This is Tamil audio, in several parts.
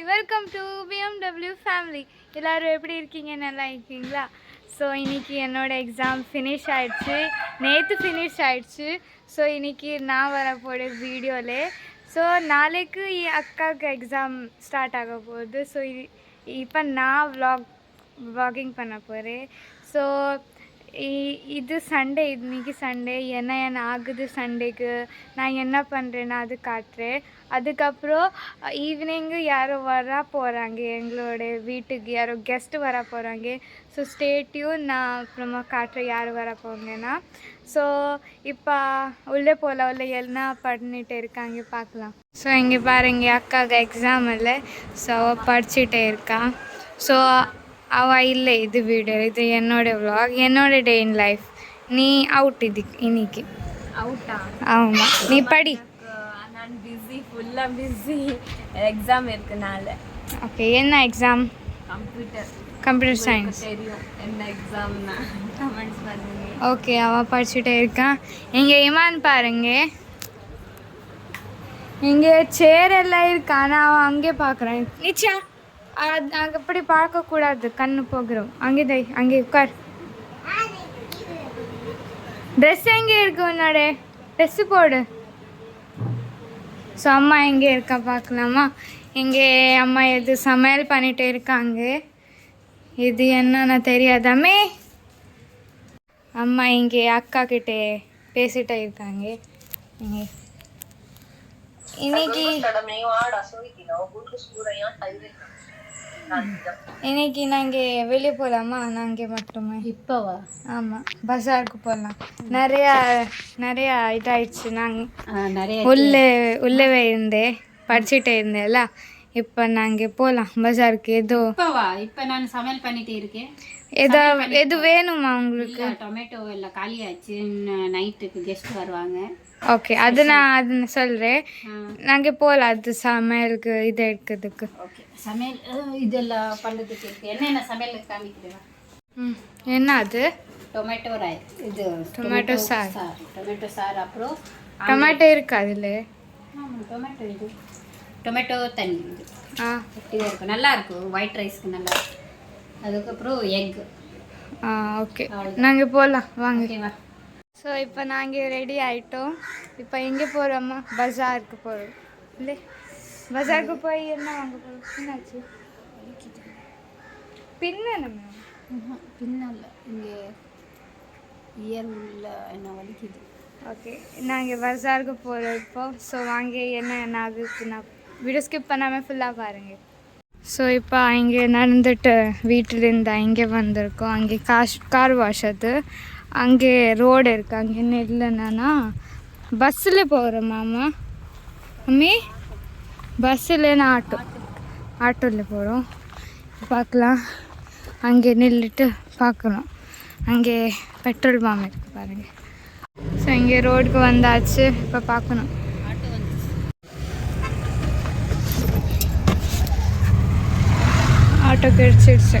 Hi welcome to BMW family எல்லோரும் எப்படி இருக்கீங்க? நல்லா இருக்கீங்களா? ஸோ இன்றைக்கி என்னோட எக்ஸாம் ஃபினிஷ் ஆகிடுச்சு நேற்று ஃபினிஷ் ஆகிடுச்சு ஸோ இன்றைக்கி நான் வரப்போட வீடியோவில் ஸோ நாளைக்கு என் அக்காவுக்கு எக்ஸாம் ஸ்டார்ட் ஆக போகுது. ஸோ இப்போ நான் வ்ளாக் வ்ளாகிங் பண்ண போகிறேன் ஸோ இது சண்டே. இன்றைக்கி சண்டே. என்ன என்ன ஆகுது சண்டேக்கு? நான் என்ன பண்ணுறேன்னு அது காட்டுறேன். அதுக்கப்புறம் ஈவினிங்கு யாரோ வர போகிறாங்க எங்களோட வீட்டுக்கு யாரோ கெஸ்ட்டு வர போகிறாங்க ஸோ ஸ்டேட்டையும் நான் அப்புறமா காட்டுறேன் யார் வர போங்கன்னா. ஸோ இப்போ உள்ளே போல உள்ள என்ன பண்ணிட்டு இருக்காங்க பார்க்கலாம். ஸோ இங்கே பாருங்க அக்காவுக்கு எக்ஸாம் இல்லை. ஸோ படிச்சுட்டே இருக்கா. ஸோ அவள் இல்லை இது வீடு இது என்னோட vlog என்னோட டே இன் லைஃப் நீ அவுட் இது இன்னைக்கு. அவுட்டா ஆமாம் நீ படி. நான் பிஸி ஃபுல்லாக பிஸி எக்ஸாம் இருக்கனால. ஓகே என்ன எக்ஸாம் கம்ப்யூட்டர் கம்ப்யூட்டர் சயின்ஸ் தெரியும் என்ன எக்ஸாம்னா கமெண்ட்ஸ் பண்ணுங்க. ஓகே அவன் படிச்சுட்டே இருக்கான் இங்கே இமான் பாருங்க. இங்கே சேர் எல்லாம் இருக்கு ஆனால் அவன் அங்கே பார்க்குறான் நிச்சா. அது அப்படி பார்க்கக்கூடாது கண்ணு போகிறோம் அங்கே தை அங்கே உட்கார். ட்ரெஸ் எங்கே இருக்கு உன்னோட ட்ரெஸ்ஸு போடு. ஸோ அம்மா எங்கே இருக்கா பார்க்கலாமா? இங்கே அம்மா எது சமையல் பண்ணிட்டு இருக்காங்க. இது என்னன்னு தெரியாதாமே அம்மா? இங்கே அக்கா கிட்டே பேசிட்டே இருக்காங்க. இங்கே. இன்னைக்கு இன்னைக்கு நாங்கள் வெளியே போகலாமா நாங்கள் மட்டுமே. இப்போவா? ஆமாம் பஜாருக்கு போகலாம் நிறையா நிறையா இதாயிடுச்சு. நாங்கள் நிறைய உள்ளே உள்ளவே இருந்தேன். படிச்சுட்டே இருந்தேன்ல இப்போ நாங்கள் போகலாம் பஜாருக்கு ஏதோ இப்போவா? இப்போ நான் சமையல் பண்ணிட்டு இருக்கேன். எதோ எது வேணுமா உங்களுக்கு? டொமேட்டோ எல்லாம் காலியாச்சு. நைட்டுக்கு கெஸ்ட் வருவாங்க. ஓகே அது நான் அது சொல்கிறேன் நாங்கள் போகலாம் அது சமையலுக்கு இது எடுக்கிறதுக்கு. ஓகே சமையல் இதெல்லாம் பண்ணுறதுக்கு என்னென்ன சமையல் காமிக்கிறேன் ம் என்ன அது? டொமேட்டோ ரை இது டொமேட்டோ சார். டொமேட்டோ சார் அப்புறம் டொமேட்டோ இருக்கு அதில்? டொமேட்டோ இது. டொமேட்டோ தண்ணி இது. ஆ. கட்டியாக இருக்கும் நல்லா இருக்கும் ஒயிட் ரைஸ்க்கு நல்லா இருக்கும் அதுக்கப்புறம் எக். ஆ ஓகே. நாங்கள் போகலாம் வாங்க. ஓகேவா? ஸோ இப்போ நாங்கள் ரெடி ஆகிட்டோம் இப்போ எங்கே போகிறோம்மா பஜாருக்கு போகிறோம் இல்லை? பஜாருக்கு போய் என்ன வாங்க போகிறோம் என்னாச்சு? பின்ன மேம் பின்னல்ல இங்கே இயர் உள்ள என்ன வலிக்குது. ஓகே நாங்கள் பஜாருக்கு போகிறோம் இப்போ ஸோ வாங்க என்ன என்ன ஆகுது நான் வீடியோ ஸ்கிப் பண்ணாமல் ஃபுல்லாக பாருங்கள் ஸோ இப்போ இங்கே நடந்துட்டு வீட்டிலேருந்து இங்கே வந்திருக்கோம். அங்கே காஷ் கார் வாஷ் அது. அங்கே ரோடு இருக்குது அங்கே என்ன இல்லைன்னா பஸ்ஸில் போகிறோம் மாமா. மம்மி பஸ்ஸில் ஆட்டோ ஆட்டோவில் போகிறோம். பார்க்கலாம். அங்கே நில்லுட்டு பார்க்கணும். அங்கே பெட்ரோல் பாம் இருக்குது பாருங்கள் ஸோ இங்கே ரோடுக்கு வந்தாச்சு. இப்போ பார்க்கணும். ஆட்டோ வந்துச்சு ஆட்டோ கிடச்சிடுச்சு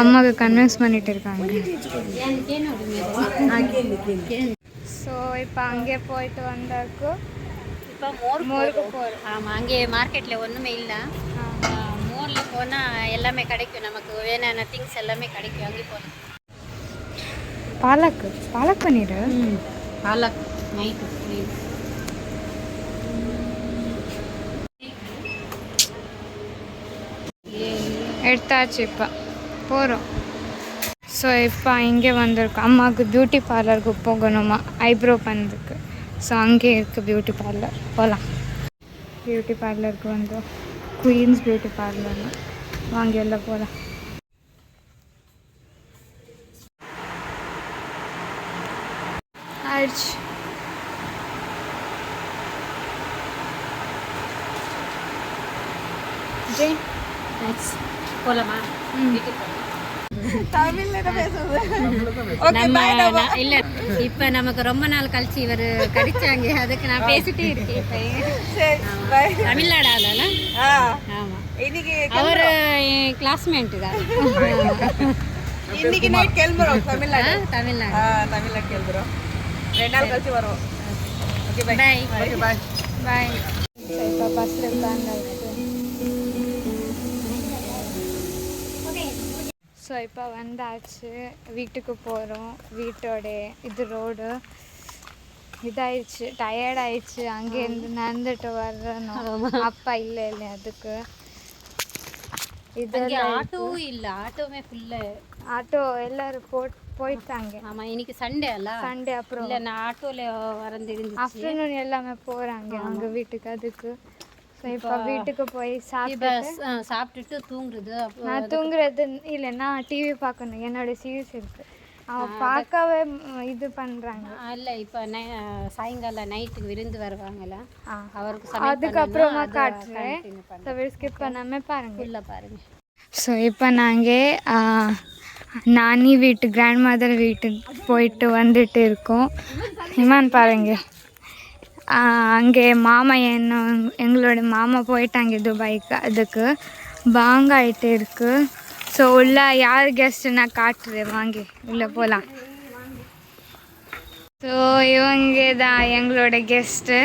அம்மாவுக்கு கன்வின்ஸ் பண்ணிட்டு இருக்காங்க ஸோ இப்போ அங்கே போயிட்டு வந்தாக்கு? இப்போ மோர் மோருக்கு போகிறோம் ஆமாம் அங்கே மார்க்கெட்டில் ஒன்றுமே இல்லை. மோரில் போனால் எல்லாமே கிடைக்கும். நமக்கு வேணான திங்ஸ் எல்லாமே கிடைக்கும். அங்கே போகலாம் பாலக் பாலக் பண்ணிடு பாலக் நைட்டு எடுத்தாச்சு இப்போ. போகிறோம் ஸோ இப்போ இங்கே வந்திருக்கோம். அம்மாவுக்கு பியூட்டி பார்லருக்கு போகணுமா? ஐப்ரோ பண்ணுறதுக்கு ஸோ அங்கே இருக்குது பியூட்டி பார்லர் போகலாம் பியூட்டி பார்லருக்கு வந்தோம். குயின்ஸ் பியூட்டி பார்லர்னு வாங்கி எல்லாம் போகலாம் ஆயிடுச்சு. ஜெய். போகலாமா இல்ல இப்ப நமக்கு ரொம்ப நாள் கழிச்சு இவர் கடிச்சாங்க. அதுக்கு நான் பேசிட்டே இருக்கேன் இப்ப. தமிழ்நாடு ஆளல ஆ. ஆமா. அவர் என் கிளாஸ்மேட்டு தான். இன்னைக்கு நைட் கிளம்புறோம் தமிழ்நாடு. தமிழ்நாடு. தமிழ்நாடு கிளம்புறோம் ரெண்டு நாள் கழிச்சு வருவோம். Okay bye Bye. Okay bye bye இப்போ பஸ்ஸில் உட்காந்தாச்சு ஸோ இப்போ வந்தாச்சு. வீட்டுக்கு போகிறோம் வீட்டோட இது ரோடு இதாயிடுச்சு. டயர்ட் ஆயிடுச்சு. அங்கேருந்து நடந்துட்டு வர்றணும். அப்பா இல்லை இல்லை அதுக்கு. இது ஆட்டோவும் இல்ல. ஆட்டோவே ஃபுல்லு ஆட்டோ எல்லாரும் போட் போயிட்டாங்க. ஆமா இன்னைக்கு சண்டே அல்ல சண்டே அப்புறம். இல்ல நான் ஆட்டோல வரந்து இருந்துச்சு ஆஃப்டர்நூன் எல்லாமே போகிறாங்க அங்கே வீட்டுக்கு அதுக்கு. இப்போ வீட்டுக்கு போய் சாப்பிட்டு சாப்பிட்டுட்டு தூங்குறது நான் தூங்குறது இல்லை நான் டிவி பார்க்கணும். என்னோட சீரிஸ் இருக்கு. அவன் பார்க்கவே இது பண்ணுறாங்க இல்ல இப்ப நை- சாயங்காலம் நைட்டுக்கு விருந்து வருவாங்கல்ல அவருக்கு அதுக்கப்புறமா காட்டுறேன். ஸோ ஸ்கிப் பண்ணாமல் பாருங்க. உள்ள பாருங்க. ஸோ இப்போ நாங்கள் நானி வீட்டு கிராண்ட் மதர் வீட்டுக்கு போயிட்டு வந்துட்டு இருக்கோம். இமான் பாருங்க. அங்கே மாமா என்ன எங்களோட மாமா போயிட்டாங்க துபாய்க்கு. அதுக்கு பாங்க ஆகிட்டு இருக்கு. ஸோ உள்ள யார் கெஸ்ட்டு நான் காட்டுறேன். வாங்கி உள்ளே போகலாம் ஸோ இவங்க தான் எங்களோட கெஸ்ட்டு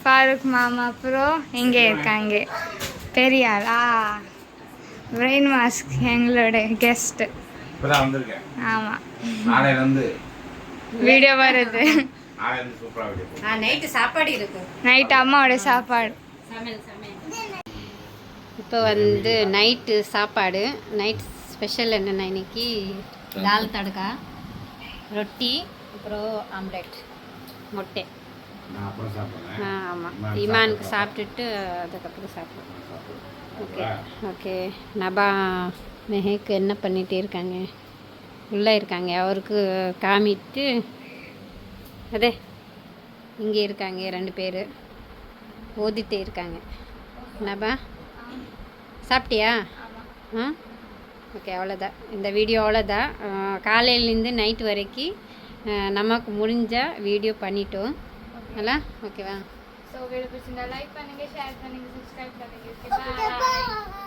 ஃபாரூக் மாமா அப்புறம் இங்கே இருக்காங்க. பெரியாளா பிரெயின் மாஸ்க் எங்களோட கெஸ்ட்டு ஆமாம் வீடியோ வருது நாளையில இருந்து சூப்பரா வீடியோ போடுறேன். ஆ நைட்டு சாப்பாடு இருக்கு. நைட் அம்மாவோட சாப்பாடு. சமையல் சமையல். இப்போ வந்து நைட்டு சாப்பாடு. நைட் ஸ்பெஷல் என்னென்னா இன்னைக்கு தால் தடகா ரொட்டி அப்புறம் ஆம்லெட் முட்டை. ஆ ஆமாம் இமானுக்கு சாப்பிட்டுட்டு அதுக்கப்புறம் சாப்பிடுவோம் ஓகே. ஓகே. நபா மெஹேக்கு என்ன பண்ணிகிட்டே இருக்காங்க? உள்ளே இருக்காங்க. அவருக்கு காமிட்டு அதே இங்கே இருக்காங்க ரெண்டு பேர். ஓதிட்டே இருக்காங்க. நபா சாப்பிட்டியா? ஆ? ஓகே அவ்வளோதான். இந்த வீடியோ அவ்வளோதான். காலையிலேருந்து நைட் வரைக்கும் நமக்கு முடிஞ்ச வீடியோ பண்ணிட்டோம். அல்ல ஓகேவா? ஸோ வீடியோ பிடிச்சிருந்தா லைக் பண்ணுங்க ஷேர் பண்ணுங்க சப்ஸ்கிரைப் பண்ணுங்க. பாய்